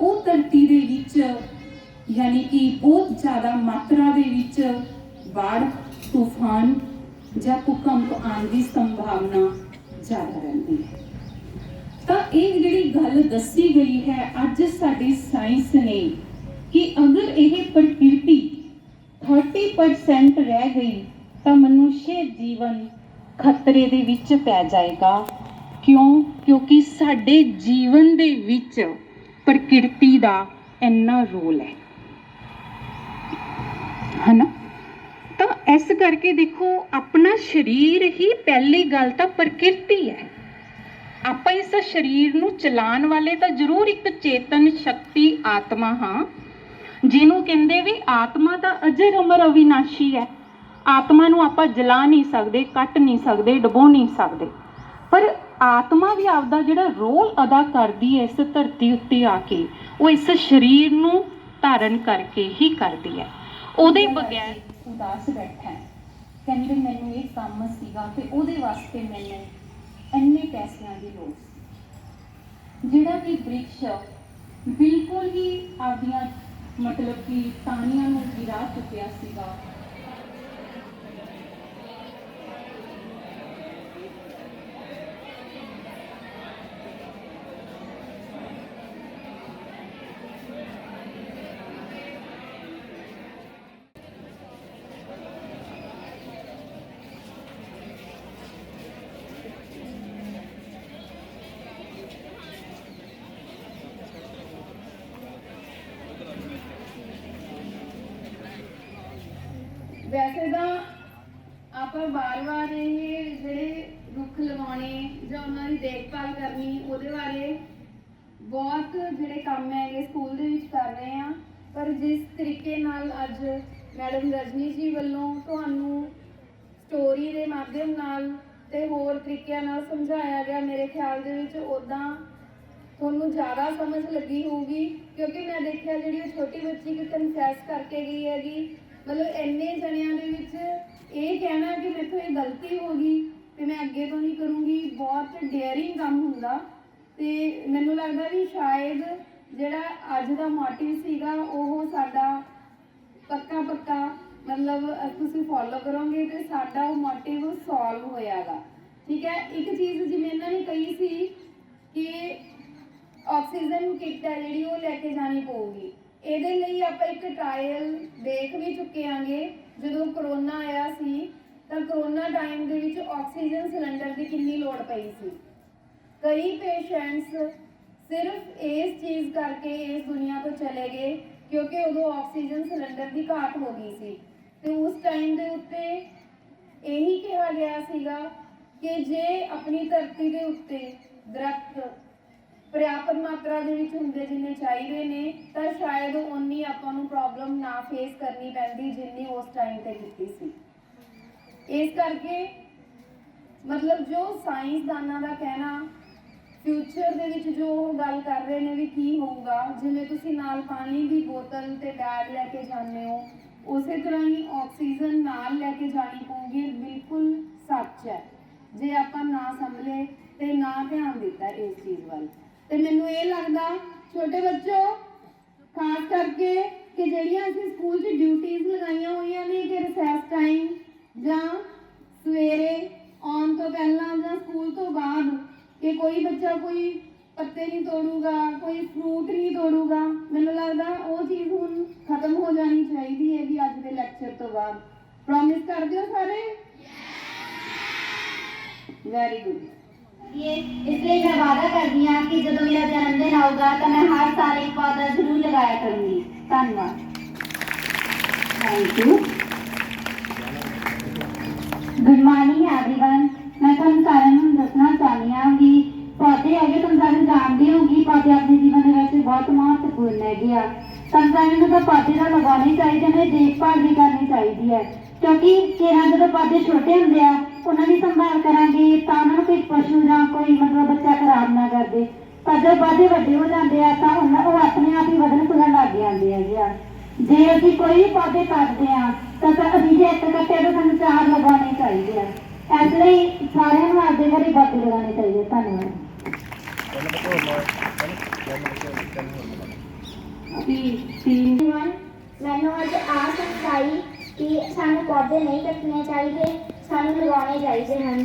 ਉਹ ਧਰਤੀ ਦੇ ਵਿੱਚ, ਯਾਨੀ ਕਿ ਬਹੁਤ ਜ਼ਿਆਦਾ ਮਾਤਰਾ ਦੇ ਵਿੱਚ ਬਾੜ ਤੂਫਾਨ ਜਾਂ ਭੂਕੰਪ ਆਉਣ ਦੀ ਸੰਭਾਵਨਾ ਜ਼ਿਆਦਾ ਰਹਿੰਦੀ ਹੈ। ਤਾਂ ਇਹ ਜਿਹੜੀ ਗੱਲ ਦੱਸੀ ਗਈ ਹੈ, ਅੱਜ ਸਾਡੀ ਸਾਇੰਸ ਨੇ ਕਿ ਅਗਰ ਇਹ ਪ੍ਰਕਿਰਤੀ 30% ਰਹਿ ਗਈ, ਤਾਂ ਮਨੁੱਖੀ ਜੀਵਨ ਖਤਰੇ ਦੇ ਵਿੱਚ ਪੈ ਜਾਏਗਾ। ਕਿਉਂ? ਕਿਉਂਕਿ ਸਾਡੇ ਜੀਵਨ ਦੇ ਵਿੱਚ ਪ੍ਰਕਿਰਤੀ ਦਾ ਇੰਨਾ ਰੋਲ ਹੈ। ਹਨਾ? ਤਾਂ ਇਸ ਕਰਕੇ ਦੇਖੋ, ਆਪਣਾ ਸਰੀਰ ਹੀ ਪਹਿਲੀ ਗੱਲ ਤਾਂ ਪ੍ਰਕਿਰਤੀ ਹੈ। ਆਪਾਂ ਇਸ ਸਰੀਰ ਨੂੰ ਚਲਾਉਣ ਵਾਲੇ ਤਾਂ ਜ਼ਰੂਰ ਇੱਕ ਚੇਤਨ ਸ਼ਕਤੀ ਆਤਮਾ ਹਾਂ, ਜਿਹਨੂੰ ਕਹਿੰਦੇ ਵੀ ਆਤਮਾ ਤਾਂ ਅਜਰ ਅਮਰ ਅਵਿਨਾਸ਼ੀ ਹੈ। ਆਤਮਾ ਨੂੰ ਆਪਾਂ ਜਲਾ ਨਹੀਂ ਸਕਦੇ, ਕੱਟ ਨਹੀਂ ਸਕਦੇ, ਡਬੋ ਨਹੀਂ ਸਕਦੇ। ਪਰ ਆਤਮਾ ਵੀ ਆਪਦਾ ਜਿਹੜਾ ਰੋਲ ਅਦਾ ਕਰਦੀ ਹੈ ਇਸ ਧਰਤੀ ਉੱਤੇ ਆ ਕੇ ਉਹ ਇਸ ਸਰੀਰ ਨੂੰ ਧਾਰਨ ਕਰਕੇ ਹੀ ਕਰਦੀ ਹੈ। ਉਹਦੇ ਬਗੈਰ ਉਦਾਸ ਬੈਠਾ ਕਹਿੰਦੇ ਮੈਨੂੰ ਇਹ ਕੰਮ ਸੀਗਾ ਤੇ ਉਹਦੇ ਵਾਸਤੇ ਮੈਨੂੰ ਇੰਨੇ ਪੈਸਿਆਂ ਦੀ ਲੋੜ ਸੀ। ਜਿਹੜਾ ਕਿ ਬ੍ਰਿਕਸ਼ ਬਿਲਕੁਲ ਹੀ ਆਪਦੀਆਂ ਮਤਲਬ ਕਿ ਟਾਹਣੀਆਂ ਨੂੰ ਗਿਰਾ ਚੁੱਕਿਆ ਸੀਗਾ ਵੈਸੇ ਤਾਂ ਆਪਾਂ ਵਾਰ-ਵਾਰ ਇਹ ਜਿਹੜੇ ਰੁੱਖ ਲਗਾਉਣੇ ਜਾਂ ਉਹਨਾਂ ਦੀ ਦੇਖਭਾਲ ਕਰਨੀ ਉਹਦੇ ਬਾਰੇ ਬਹੁਤ ਜਿਹੜੇ ਕੰਮ ਹੈਗੇ ਸਕੂਲ ਦੇ ਵਿੱਚ ਕਰ ਰਹੇ ਆ ਪਰ ਜਿਸ ਤਰੀਕੇ ਨਾਲ ਅੱਜ ਮੈਡਮ ਰਜਨੀ ਜੀ ਵੱਲੋਂ ਤੁਹਾਨੂੰ ਸਟੋਰੀ ਦੇ ਮਾਧਿਅਮ ਨਾਲ ਤੇ ਹੋਰ ਤਰੀਕਿਆਂ ਨਾਲ ਸਮਝਾਇਆ ਗਿਆ, ਮੇਰੇ ਖਿਆਲ ਦੇ ਵਿੱਚ ਉਦਾਂ ਤੁਹਾਨੂੰ ਜ਼ਿਆਦਾ ਸਮਝ ਲੱਗੀ ਹੋਊਗੀ, ਕਿਉਂਕਿ ਮੈਂ ਦੇਖਿਆ ਜਿਹੜੀ ਉਹ ਛੋਟੀ ਬੱਚੀ ਕਿ ਕਨਫੈਸ ਕਰਕੇ ਗਈ ਹੈਗੀ ਮਤਲਬ ਇੰਨੇ ਜਣਿਆਂ ਦੇ ਵਿੱਚ ਇਹ ਕਹਿਣਾ ਕਿ ਮੇਰੇ ਤੋਂ ਇਹ ਗਲਤੀ ਹੋ ਗਈ ਤੇ ਮੈਂ ਅੱਗੇ ਤੋਂ ਨਹੀਂ ਕਰੂੰਗੀ, ਬਹੁਤ ਡੇਅਰਿੰਗ ਕੰਮ ਹੁੰਦਾ। ਤੇ ਮੈਨੂੰ ਲੱਗਦਾ ਵੀ ਸ਼ਾਇਦ ਜਿਹੜਾ ਅੱਜ ਦਾ ਮੋਟਿਵ ਸੀਗਾ, ਉਹ ਸਾਡਾ ਪੱਕਾ ਪੱਕਾ ਮਤਲਬ ਤੁਸੀਂ ਫੋਲੋ ਕਰੋਗੇ ਤੇ ਸਾਡਾ ਉਹ ਮੋਟਿਵ ਸੋਲਵ ਹੋਇਆਗਾ। ਠੀਕ ਹੈ? ਇੱਕ ਚੀਜ਼ ਜਿਵੇਂ ਇਹਨਾਂ ਨੇ ਕਹੀ ਸੀ ਕਿ ਆਕਸੀਜਨ ਕਿੱਟ ਹੈ ਜਿਹੜੀ ਉਹ ਲੈ ਕੇ ਜਾਣੀ ਪਊਗੀ। ਇਹਦੇ ਲਈ ਆਪਾਂ ਇੱਕ ਟ੍ਰਾਇਲ ਦੇਖ ਵੀ ਚੁੱਕੇ ਆਂਗੇ। ਜਦੋਂ ਕਰੋਨਾ ਆਇਆ ਸੀ, ਤਾਂ ਕਰੋਨਾ ਟਾਈਮ ਦੇ ਵਿੱਚ ਆਕਸੀਜਨ ਸਿਲੰਡਰ ਦੀ ਕਿੰਨੀ ਲੋੜ ਪਈ ਸੀ? ਕਈ ਪੇਸ਼ੈਂਟਸ ਸਿਰਫ ਇਸ ਚੀਜ਼ ਕਰਕੇ ਇਸ ਦੁਨੀਆ ਤੋਂ ਚਲੇ ਗਏ, ਕਿਉਂਕਿ ਉਦੋਂ ਆਕਸੀਜਨ ਸਿਲੰਡਰ ਦੀ ਘਾਟ ਹੋ ਗਈ ਸੀ। ਤੇ ਉਸ ਟਾਈਮ ਦੇ ਉੱਤੇ ਇਹੀ ਕਿਹਾ ਗਿਆ ਸੀਗਾ ਕਿ ਜੇ ਆਪਣੀ ਧਰਤੀ ਦੇ ਉੱਤੇ ਦਰਖਤ ਪ੍ਰਿਆਪਤ ਮਾਤਰਾ ਦੇ ਵਿੱਚ ਹੁੰਦੇ ਜਿੰਨੇ ਚਾਹੀਦੇ ਨੇ, ਤਾਂ ਸ਼ਾਇਦ ਉਨੀ ਆਪਾਂ ਨੂੰ ਪ੍ਰੋਬਲਮ ਨਾ ਫੇਸ ਕਰਨੀ ਪੈਂਦੀ ਜਿੰਨੀ ਉਸ ਟਾਈਮ ਤੇ ਕੀਤੀ ਸੀ। ਇਸ ਕਰਕੇ ਮਤਲਬ ਜੋ ਸਾਇੰਸਦਾਨਾਂ ਦਾ ਕਹਿਣਾ ਫਿਊਚਰ ਦੇ ਵਿੱਚ ਜੋ ਉਹ ਗੱਲ ਕਰ ਰਹੇ ਨੇ ਵੀ ਕੀ ਹੋਊਗਾ, ਜਿਵੇਂ ਤੁਸੀਂ ਨਾਲ ਪਾਣੀ ਦੀ ਬੋਤਲ ਤੇ ਬੈਗ ਲੈ ਕੇ ਜਾਂਦੇ ਹੋ, ਉਸੇ ਤਰ੍ਹਾਂ ਹੀ ਆਕਸੀਜਨ ਨਾਲ ਲੈ ਕੇ ਜਾਣੀ ਪਊਗੀ ਬਿਲਕੁਲ ਸੱਚ ਹੈ। ਜੇ ਆਪਾਂ ਨਾ ਸੰਭਲੇ ਤੇ ਨਾ ਧਿਆਨ ਦਿੱਤਾ ਇਸ ਚੀਜ਼ ਵੱਲ। ਤੇ ਮੈਨੂੰ ਇਹ ਲੱਗਦਾ, ਛੋਟੇ ਬੱਚੋ, ਖਾਸ ਕਰਕੇ ਕਿ ਜਿਹੜੀਆਂ ਅਸੀਂ ਸਕੂਲ 'ਚ ਡਿਊਟੀਆਂ ਲਗਾਈਆਂ ਹੋਈਆਂ ਨੇ ਕਿ ਰਿਸੈਸ ਟਾਈਮ ਜਾਂ ਸਵੇਰੇ ਆਉਣ ਤੋਂ ਪਹਿਲਾਂ ਜਾਂ ਸਕੂਲ ਤੋਂ ਬਾਅਦ ਕਿ ਕੋਈ ਬੱਚਾ ਕੋਈ ਪੱਤੇ ਨਹੀਂ ਤੋੜੂਗਾ, ਕੋਈ ਫਰੂਟ ਨਹੀਂ ਤੋੜੂਗਾ, ਮੈਨੂੰ ਲੱਗਦਾ ਉਹ ਚੀਜ਼ ਹੁਣ ਖਤਮ ਹੋ ਜਾਣੀ ਚਾਹੀਦੀ ਹੈ ਵੀ ਅੱਜ ਦੇ ਲੈਕਚਰ ਤੋਂ ਬਾਅਦ। ਪ੍ਰੋਮਿਸ ਕਰਦੇ ਹੋ ਸਾਰੇ? ਵੈਰੀ ਗੁੱਡ इसलिए मैं वादा कर दिया कि जब मेरा जन्मदिन आऊगा तो मैं हर साल एक पौधा ज़रूर लगाया करूँगी। धन्यवाद। Thank you good morning everyone मैं तुम सारे दसना चाहनी हाँ कि पौधे है तुम सारे जानते हो कि पौधे अपने जीवन में वैसे बहुत महत्वपूर्ण है तुम सारे तो पौधे का लगाने चाहिए उन्हें देखभाल भी करनी चाहिए है। क्योंकि केरा जो पौधे छोटे होंगे उन्होंने संभाल करा ਕੋਈ ਵੀ ਪੌਦੇ ਕੱਟਦੇ ਆ। ਤਾਂ ਅਸੀਂ ਜੇ ਇੱਕ ਕੱਟੇ ਤਾਂ ਸਾਨੂੰ ਚਾਰ ਲਗਾਉਣੇ ਚਾਹੀਦੇ ਆ। ਇਸ ਲਈ ਸਾਰਿਆਂ ਨੂੰ ਆਪਦੇ ਘਰੇ ਪੌਦੇ ਲਗਾਉਣੇ ਚਾਹੀਦੇ ਧੰਨਵਾਦ। ਚੱਲ ਮੈਨੂੰ ਅੱਜ ਆਸ ਸਮਝਾਈ ਕਿ ਸਾਨੂੰ ਪੌਦੇ ਨਹੀਂ ਕੱਟਣੇ ਚਾਹੀਦੇ, ਸਾਨੂੰ ਲਗਾਉਣੇ ਚਾਹੀਦੇ ਹਨ।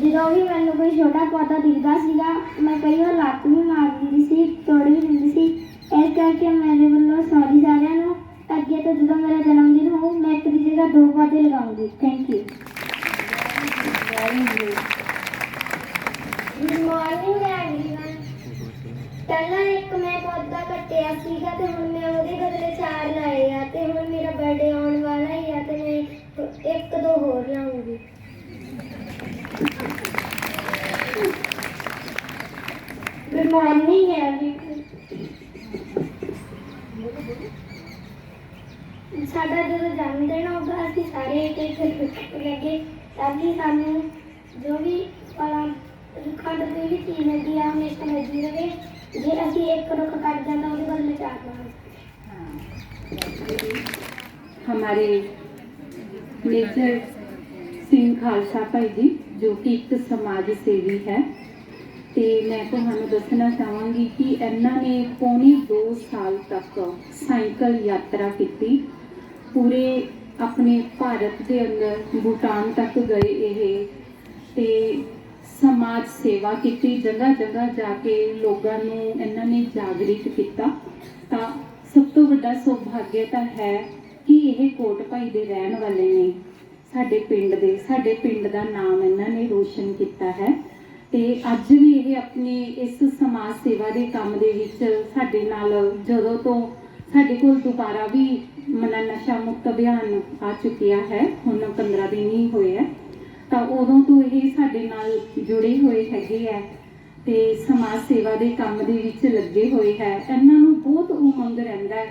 ਜਦੋਂ ਵੀ ਮੈਨੂੰ ਕੋਈ ਛੋਟਾ ਪੌਦਾ ਦਿਖਦਾ ਸੀਗਾ, ਮੈਂ ਕਈ ਵਾਰ ਲੱਤ ਵੀ ਮਾਰ ਦਿੰਦੀ ਸੀ, ਤੋੜ ਵੀ ਦਿੰਦੀ ਸੀ। ਇਸ ਕਰਕੇ ਮੇਰੇ ਵੱਲੋਂ ਸੌਰੀ ਸਾਰਿਆਂ ਨੂੰ ਅੱਗੇ ਤੋਂ ਜਦੋਂ ਮੇਰਾ ਜਨਮ ਦਿਨ ਹੋਊ, ਮੈਂ ਇੱਕ ਦੀ ਜਗ੍ਹਾ ਦੋ ਪੌਦੇ ਲਗਾਉਂਗੀ। Thank you good morning everyone ਪਹਿਲਾਂ ਇੱਕ ਮੈਂ ਪੌਦਾ ਕੱਟਿਆ ਸੀਗਾ ਤੇ ਹੁਣ ਮੈਂ ਉਹਦੇ ਬਦਲੇ ਚਾਰ ਲਾਏ ਆ ਤੇ ਹੁਣ ਮੇਰਾ ਬਰਥਡੇ ਆਉਣ ਵਾਲਾ ਹੀ ਆ ਤੇ ਮੈਂ ਇੱਕ ਦੋ ਹੋਰ ਲਾਉਂਗੀ। ਗੁੱਡ ਮਾਰਨਿੰਗ ਐਵਰੀਵਨ ਸਾਡਾ ਜਦੋਂ ਜਨਮ ਦਿਨ ਹੋਊਗਾ ਅਸੀਂ ਸਾਰੇ ਸਾਨੂੰ ਜੋ ਵੀ ਫਲਾਂ ਰੁੱਖਾਂ ਤੋਂ ਕੋਈ ਵੀ ਚੀਜ਼ ਮਿਲਦੀ ਆ ਹਮੇਸ਼ਾ ਮਿਲਦੀ ਰਹੇ ਜੇ ਅਸੀਂ ਇੱਕ ਰੁੱਖ ਕੱਟ ਜਾਂਦਾ ਉਹਦੇ ਬਦਲੇ ਚਾਰ ਲਾਵਾਂਗੇ। ਹਮਾਰੇ ਮੇਜਰ ਸਿੰਘ ਖਾਲਸਾ ਭਾਈ ਜੀ, ਜੋ ਕਿ ਇੱਕ ਸਮਾਜ ਸੇਵੀ ਹੈ। ਤੇ ਮੈਂ ਤੁਹਾਨੂੰ ਦੱਸਣਾ ਚਾਹਾਂਗੀ ਕਿ ਇਹਨਾਂ ਨੇ ਪੌਣੇ 2 ਸਾਲ ਤੱਕ ਸਾਈਕਲ ਯਾਤਰਾ ਕੀਤੀ। ਪੂਰੇ ਆਪਣੇ ਭਾਰਤ ਦੇ ਅੰਦਰ ਭੂਟਾਨ ਤੱਕ ਗਏ ਇਹ ਤੇ ਸਮਾਜ ਸੇਵਾ ਕੀਤੀ, ਜਗ੍ਹਾ ਜਗ੍ਹਾ ਜਾ ਕੇ ਲੋਕਾਂ ਨੂੰ ਇਹਨਾਂ ਨੇ ਜਾਗਰਿਤ ਕੀਤਾ। ਤਾਂ ਸਭ ਤੋਂ ਵੱਡਾ ਸੁਭਾਗਯ ਤਾਂ ਹੈ ਕਿ ਇਹ ਕੋਟ ਭਾਈ ਦੇ ਰਹਿਣ ਵਾਲੇ ਨੇ, ਸਾਡੇ ਪਿੰਡ ਦੇ, ਸਾਡੇ ਪਿੰਡ ਦਾ ਨਾਮ ਇਹਨਾਂ ਨੇ ਰੋਸ਼ਨ ਕੀਤਾ ਹੈ। ਤੇ ਅੱਜ ਵੀ ਇਹ ਆਪਣੀ ਇਸ ਸਮਾਜ ਸੇਵਾ ਦੇ ਕੰਮ ਦੇ ਵਿੱਚ ਸਾਡੇ ਨਾਲ, ਜਦੋਂ ਤੋਂ ਸਾਡੇ ਕੋਲ ਦੁਬਾਰਾ ਵੀ ਮਨਾ ਨਸ਼ਾ ਮੁਕਤ ਅਭਿਆਨ ਆ ਚੁੱਕਿਆ ਹੈ, ਹੁਣ 15 ਦਿਨ ਹੀ ਹੋਏ ਹੈ ਤਾਂ ਉਦੋਂ ਤੋਂ ਇਹ ਸਾਡੇ ਨਾਲ ਜੁੜੇ ਹੋਏ ਹੈਗੇ ਆ ਤੇ ਸਮਾਜ ਸੇਵਾ ਦੇ ਕੰਮ ਦੇ ਵਿੱਚ ਲੱਗੇ ਹੋਏ ਹੈ। ਇਹਨਾਂ ਨੂੰ ਬਹੁਤ ਉਮੰਗ ਰਹਿੰਦਾ ਹੈ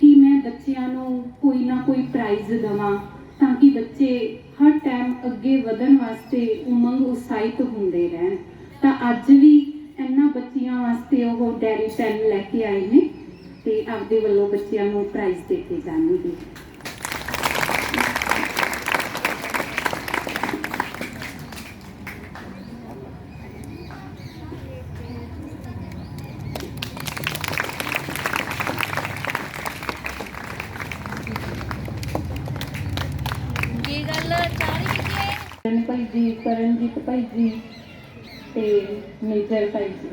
ਕਿ ਮੈਂ ਬੱਚਿਆਂ ਨੂੰ ਕੋਈ ਨਾ ਕੋਈ ਪ੍ਰਾਈਜ਼ ਦਵਾਂ ਤਾਂ ਕਿ ਬੱਚੇ ਹਰ ਟਾਈਮ ਅੱਗੇ ਵਧਣ ਵਾਸਤੇ ਉਮੰਗ ਉਤਸ਼ਾਹਿਤ ਹੁੰਦੇ ਰਹਿਣ। ਤਾਂ ਅੱਜ ਵੀ ਇਹਨਾਂ ਬੱਚਿਆਂ ਵਾਸਤੇ ਉਹ ਡੈਰੀ ਪੈਨ ਲੈ ਕੇ ਆਏ ਨੇ। ਤੇ ਆਪਦੇ ਵੱਲੋਂ ਬੱਚਿਆਂ ਨੂੰ ਪ੍ਰਾਈਜ਼ ਦੇ ਕੇ ਜਾਣਗੇ। ਭਾਈ ਜੀ ਕਰਨਜੀਤ ਭਾਈ ਜੀ ਤੇ ਮੇਜਰ ਭਾਈ ਜੀ।